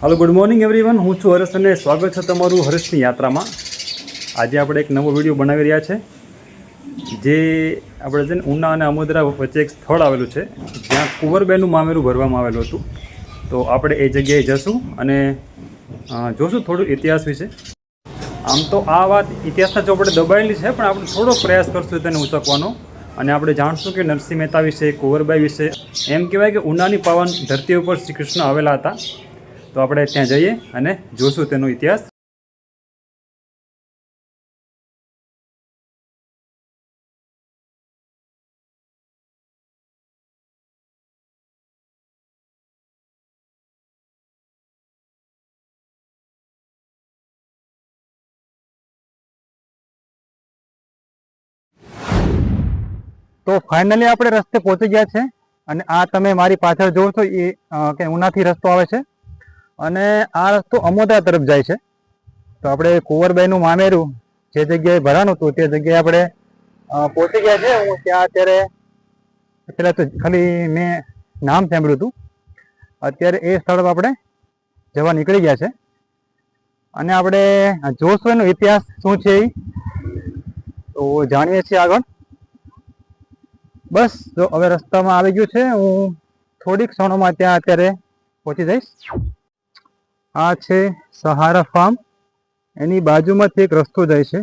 હાલો good morning everyone હું છું હરેશ અને સ્વાગત છે તમારું હર્ષની યાત્રામાં. આજે આપણે એક નવો વીડિયો બનાવી રહ્યા છે, જે આપણે છે ને ઉના અને અમોદરા વચ્ચે એક સ્થળ આવેલું છે, જ્યાં કુંવરબેનનું મામેરું ભરવામાં આવેલું હતું. તો આપણે એ જગ્યાએ જશું અને જોશું થોડું ઇતિહાસ વિશે. આમ તો આ વાત ઇતિહાસના ચોપડે દબાયેલી છે, પણ આપણે થોડો પ્રયાસ કરશું તેને ઉચકવાનો. અને આપણે જાણશું કે નરસિંહ મહેતા વિશે, કુંવરબાઈ વિશે, એમ કહેવાય કે ઉનાની પાવન ધરતી ઉપર શ્રી કૃષ્ણ આવેલા હતા. તો આપણે ત્યાં જઈએ અને જોશું તેનો ઇતિહાસ. તો ફાઇનલી આપણે રસ્તે પહોંચી ગયા છે અને આ તમે મારી પાછળ જોવો છો, એ કે ઉનાથી રસ્તો આવે છે. અને આ રસ્તો અમોદા તરફ જાય છે. તો આપણે કુંવરબાઈનું મામેરું જે જગ્યાએ ભરાણું હતું તે જગ્યાએ આપણે પહોંચી ગયા છે. હું ત્યાં અત્યારે પેલા તો ખાલી મેં નામ સાંભળ્યું હતું. અત્યારે એ સ્થળ આપણે જવા નીકળી ગયા છે. અને આપણે જોશું એનો ઇતિહાસ શું છે એ તો જાણીએ છીએ આગળ. બસ, જો હવે રસ્તામાં આવી ગયું છે, હું થોડીક ક્ષણોમાં ત્યાં અત્યારે પહોંચી જઈશ. આ છે સહારા ફાર્મ. એની બાજુમાંથી એક રસ્તો જાય છે.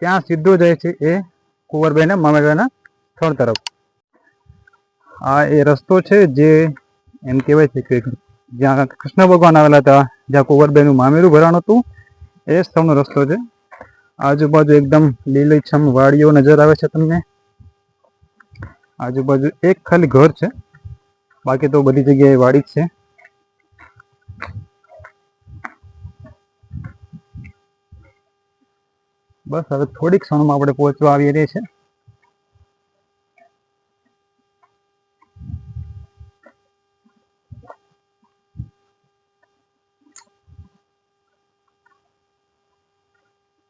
ત્યાં સીધો જાય છે એ કુંવરબાઈના મામેરાના સ્થળ તરફ. આ એ રસ્તો છે જે એમ કહેવાય છે કે જ્યાં કૃષ્ણ ભગવાન આવેલા હતા, જ્યાં કુંવરબાઈનું મામેરું ભરાણ હતું, એ સ્થળનો રસ્તો છે. આજુબાજુ એકદમ લીલીછમ વાડીઓ નજર આવે છે તમને. આજુબાજુ એક ખાલી ઘર છે. બાકી તો બધી જગ્યાએ વાડી જ છે. બસ હવે થોડીક ક્ષણમાં આપણે પહોંચવા આવી રહી છે.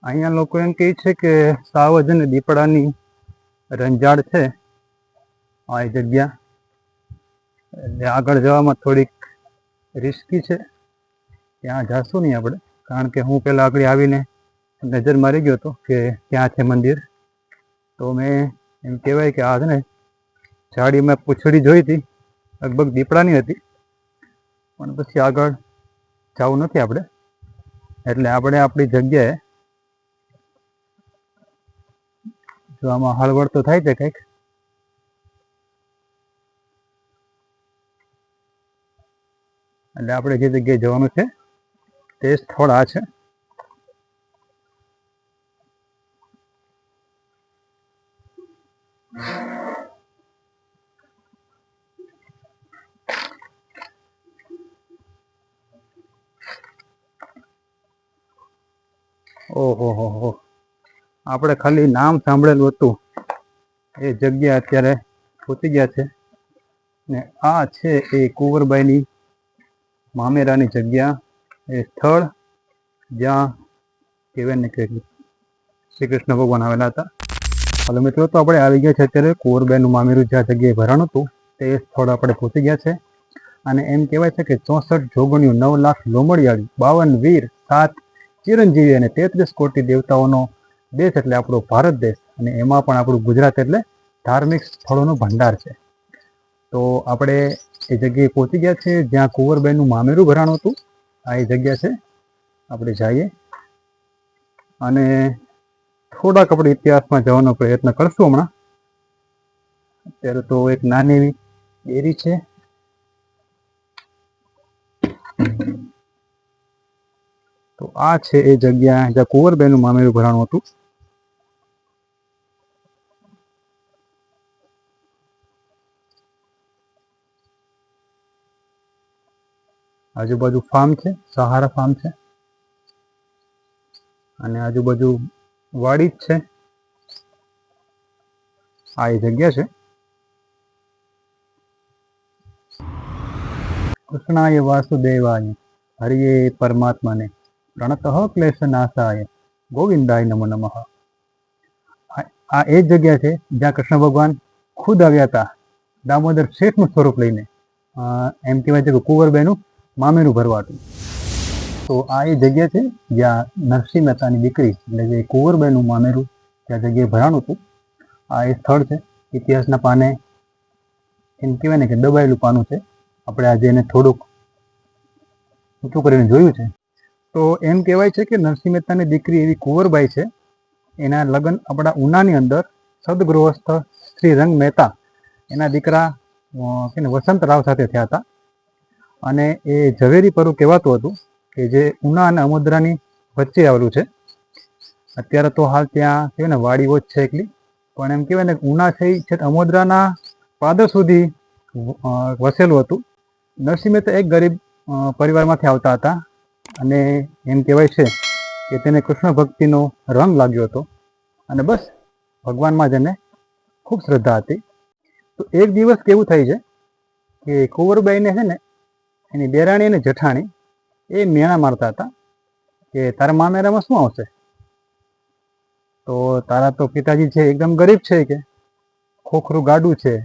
અહીંયા લોકો એમ કહે છે કે સાવજ અને દીપડાની રંજાડ છે આ જગ્યા. એટલે આગળ જવામાં થોડીક રિસ્કી છે. ત્યાં જાશું નહીં આપણે, કારણ કે હું પહેલાં આગળ આવીને નજર મારી ગયો હતો કે ત્યાં છે મંદિર. તો મેં એમ કહેવાય કે આ છે ને ઝાડીમાં પૂંછડી જોઈ હતી, લગભગ દીપડાની હતી. પણ પછી આગળ જવું નથી આપણે. એટલે આપણે આપણી જગ્યાએ જો આમાં હળવળ તો થાય છે કંઈક. એટલે આપણે જે જગ્યાએ જવાનું છે તે સ્થળ આ છે. ઓહો હો હો આપણે ખાલી નામ સાંભળેલું હતું. એ જગ્યા અત્યારે પહોંચી ગયા છે. ને આ છે એ કુંવરબાઈની મામેરાની જગ્યા. એ સ્થળ જ્યાં કહેવાય ને કે શ્રી કૃષ્ણ ભગવાન આવેલા હતા. હાલો મિત્રો, તો આપણે આવી ગયા છે અત્યારે કોરબેનું મામેરું જ્યાં જગ્યાએ ભરાણું હતું, તે સ્થળ આપણે પહોંચી ગયા છે. અને એમ કહેવાય છે કે ચોસઠ જોગણીઓ, નવ લાખ લોમડિયાળી, બાવન વીર, સાત ચિરંજીવી અને તેત્રીસ કોટી દેવતાઓનો દેશ એટલે આપણો ભારત દેશ. અને એમાં પણ આપણું ગુજરાત એટલે ધાર્મિક સ્થળોનો ભંડાર છે. તો આપણે એ જગ્યાએ પહોંચી ગયા છે જ્યાં કુંવરબેનનું મામેરું ભરાણું હતું. આ એ જગ્યા છે. આપણે જઈએ. અને થોડાક આપણે ઇતિહાસમાં જવાનો પ્રયત્ન કરશું હમણાં. અત્યારે તો એક નાની એવી ડેરી છે. તો આ છે એ જગ્યા જ્યાં કુંવરબેનું મામેરું ભરાણું હતું. આજુબાજુ ફાર્મ છે, સહારા ફાર્મ છે. અને આજુબાજુ વાડી જ છે. આ એ જગ્યા છે. કૃષ્ણાય વાસુદેવાય, હરિયે પરમાત્માને, પ્રણતઃ ક્લેશ નાશાય, ગોવિંદાય નમો નમઃ. આ- એ જ જગ્યા છે જ્યાં કૃષ્ણ ભગવાન ખુદ આવ્યા હતા, દામોદર શેઠનું સ્વરૂપ લઈને. એમ કહેવાય છે કે કુંવરબેનું મામેરું ભરવાતું તો આ એ જગ્યા છે જ્યાં નરસિંહ મહેતાની દીકરી, એટલે જે કુંવરબાઈનું મામેરું ત્યાં જગ્યાએ ભરાણું હતું. આ એ સ્થળ છે. ઇતિહાસના પાને એમ કહેવાય ને કે દબાયેલું પાનું છે. આપણે આજે એને થોડુંક ઊંચું કરીને જોયું છે. તો એમ કહેવાય છે કે નરસિંહ મહેતાની દીકરી એવી કુંવરબાઈ છે. એના લગ્ન આપણા ઉનાની અંદર સદગૃહસ્થ શ્રી રંગ મહેતા, એના દીકરા વસંત રાવ સાથે થયા હતા. અને એ ઝવેરી પરું કહેવાતું હતું. કે જે ઉના અને અમુદ્રાની વચ્ચે આવેલું છે. અત્યારે તો હાલ ત્યાં કહેવાય ને વાડીઓ જ છે એકલી. પણ એમ કહેવાય ને ઉના છે છેક અમોદરાના પાદર સુધી વસેલું હતું. નરસિંહ મહેતા એક ગરીબ પરિવારમાંથી આવતા હતા. અને એમ કહેવાય છે કે તેને કૃષ્ણ ભક્તિનો રંગ લાગ્યો હતો. અને બસ ભગવાનમાં જ એને ખૂબ શ્રદ્ધા હતી. તો એક દિવસ કેવું થાય છે કે કુંવરબાઈને છે ને એની દેરાણી અને જેઠાણી એ મેણા મારતા હતા કે તારા મામેરામાં શું આવશે? તો તારા તો પિતાજી છે, એકદમ ગરીબ છે કે. ખોખરું ગાડું છે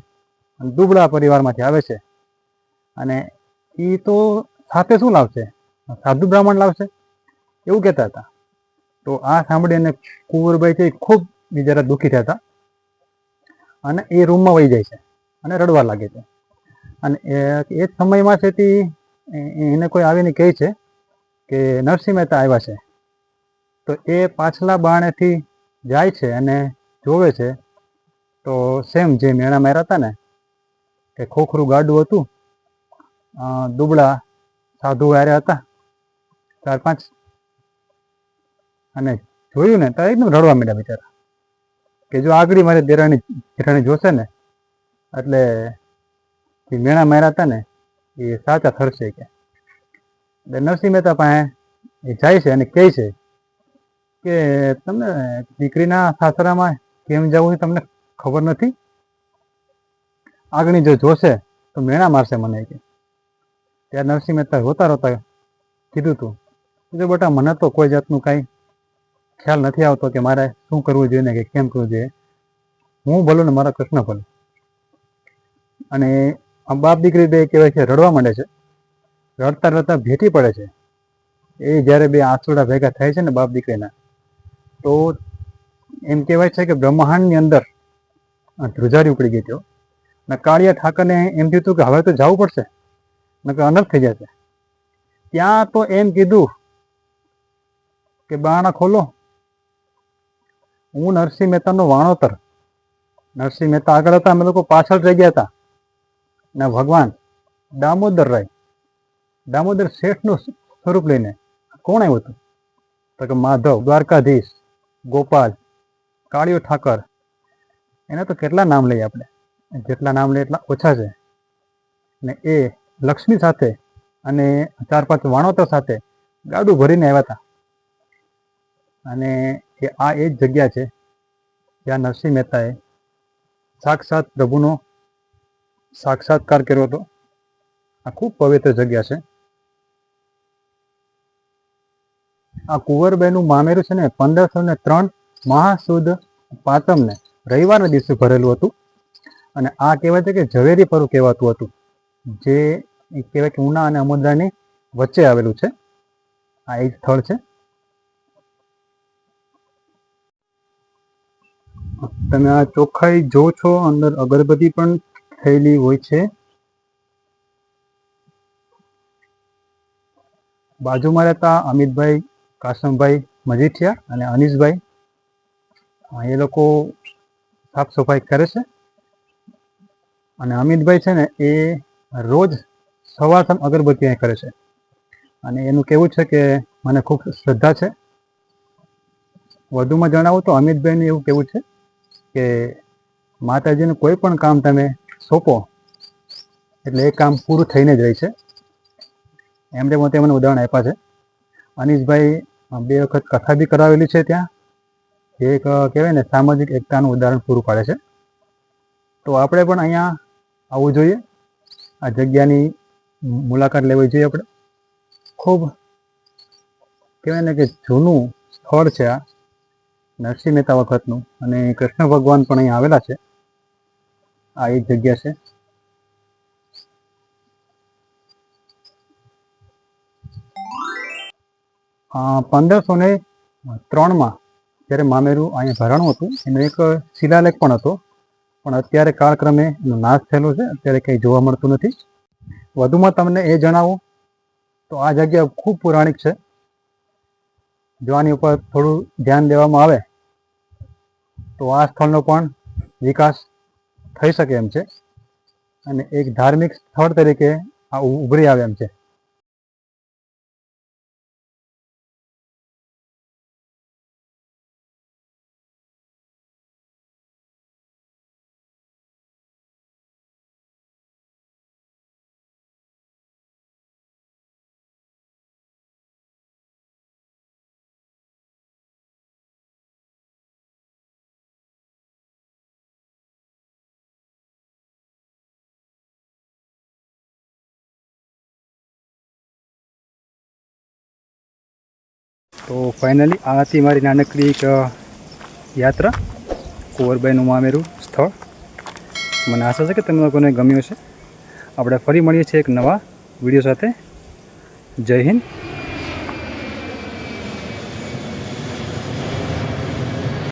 અને દુબળા પરિવારમાંથી આવે છે. અને એ તો સાથે શું લાવશે? સાધુ બ્રાહ્મણ લાવશે? એવું કહેતા હતા. તો આ સાંભળીને કુંવરભાઈ છે એ ખૂબ બિચારા દુઃખી થયા હતા. અને એ રૂમમાં વહી જાય છે અને રડવા લાગે છે. અને એ જ સમયમાં છે તે એને કોઈ આવીને કહે છે કે નરસિંહ મહેતા આવ્યા છે. તો એ પાછલા બાણેથી જાય છે અને જોવે છે તો સેમ જે મેણા માર્યા હતા ને, કે ખોખરું ગાડું હતું દુબળા સાધુ હાર્યા હતા, ચાર પાંચ. અને જોયું ને, તો એકદમ રડવા માંડ્યા બિચારા. કે જો આગળ મારે દેરાણી દેરાણી જોશે ને, એટલે મેણા માર્યા હતા ને એ સાચા થરશે કે. નરસિંહ મહેતા પાસે એ જાય છે અને કહે છે કે તમને દીકરીના સાસરામાં કેમ જવું તમને ખબર નથી? આગળની જો જોશે તો મેણા મારશે મને કે. ત્યારે નરસિંહ મહેતા રોતા રોતા કીધું તું. જો બેટા, મને તો કોઈ જાતનું કાંઈ ખ્યાલ નથી આવતો કે મારે શું કરવું જોઈએ ને કે કેમ કરવું જોઈએ. હું ભલું ને મારા કૃષ્ણ ભલું. અને આ બાપ દીકરી બે કહેવાય છે, રડવા માંડે છે. રડતા રડતા ભેટી પડે છે. એ જ્યારે બે આંસુડા ભેગા થાય છે ને બાપ દીકરીના, તો એમ કહેવાય છે કે બ્રહ્માંડની અંદર ધ્રુજારી ઉપડી ગઈ હતો અને કાળિયા ઠાકરને એમ હતું કે હવે તો જવું પડશે, નકર અનર્થ થઈ જશે. ત્યાં તો એમ કીધું કે બાણા ખોલો. હું નરસિંહ મહેતાનો વાણોતર. નરસિંહ મહેતા આગળ હતા, અમે લોકો પાછળ રહી ગયા હતા. ને, ભગવાન, દામોદર રાય. દામોદર શેઠનું સ્વરૂપ લઈને કોણ આવ્યું હતું? તો કે માધવ, દ્વારકાધીશ, ગોપાલ કાળિયો ઠાકર. એના તો કેટલા નામ લઈએ આપણે? જેટલા નામ લઈએ એટલા ઓછા છે. ને એ લક્ષ્મી સાથે અને ચાર પાંચ વાણોતર સાથે ગાડું ભરીને આવ્યા હતા. અને એ, આ એ જ જગ્યા છે જ્યાં નરસિંહ મહેતાએ સાક્ષાત પ્રભુનો સાક્ષાત્કાર કર્યો હતો. આ ખૂબ પવિત્ર જગ્યા છે. આ કુંવરબાઈનું મામેરું છે ને પંદરસો ને ત્રણ મહાસુદ પાતમને રવિવારના દિવસે ભરેલું હતું. અને આ કહેવાય છે કે ઝવેરી પરું કહેવાતું હતું. જે કહેવાય કે ઉના અને અમોદરાની વચ્ચે આવેલું છે. આ એક સ્થળ છે. તમે આ ચોખ્ખાઈ જો છો, અંદર અગરબત્તી પણ થયેલી હોય છે. બાજુમાં રહેતા અમિતભાઈ, કાસમભાઈ મજીઠિયા અને અનિશભાઈ એ લોકો સાફ સફાઈ કરે છે. અને અમિતભાઈ છે ને, એ રોજ સવાર સાંજ અગરબત્તી અહીં કરે છે. અને એનું કહેવું છે કે, મને ખૂબ શ્રદ્ધા છે. વધુમાં જણાવું તો અમિતભાઈનું એવું કહેવું છે કે, માતાજીનું કોઈ પણ કામ તમે સોંપો. એટલે એ કામ પૂરું થઈને જ રહે છે. એમણે પણ મને ઉદાહરણ આપ્યા છે. અનીશભાઈ બે વખત કથા બી કરાવેલી છે ત્યાં. એક કહેવાય ને, સામાજિક એકતાનું ઉદાહરણ પૂરું પાડે છે. તો આપણે પણ અહીંયા આવવું જોઈએ. આ જગ્યાની મુલાકાત લેવી જોઈએ આપણે. ખૂબ, કહેવાય ને કે જૂનું સ્થળ છે આ. નરસિંહ મહેતા વખતનું. અને કૃષ્ણ ભગવાન પણ અહીંયા આવેલા છે. આ એક જગ્યા છે. પંદરસો ને ત્રણમાં જ્યારે મામેરું અહીંયા ભરાણું હતું, એનો એક શિલાલેખ પણ હતો. પણ અત્યારે કાળક્રમે એનો નાશ થયેલો છે, અત્યારે કંઈ જોવા મળતું નથી. વધુમાં તમને એ જણાવું, તો આ જગ્યા ખૂબ પૌરાણિક છે. જો આની ઉપર થોડું ધ્યાન દેવામાં આવે, તો આ સ્થળનો પણ વિકાસ થઈ શકે એમ છે. અને એક ધાર્મિક સ્થળ તરીકે આ ઉભરી આવે એમ છે. તો ફાઇનલી આ હતી મારી નાનકડી એક યાત્રા, કુંવરબાઈનું મામેરું સ્થળ. મને આશા છે કે તમને લોકોને ગમ્યું છે આપણે ફરી મળીએ છીએ એક નવા વીડિયો સાથે. જય હિન્દ.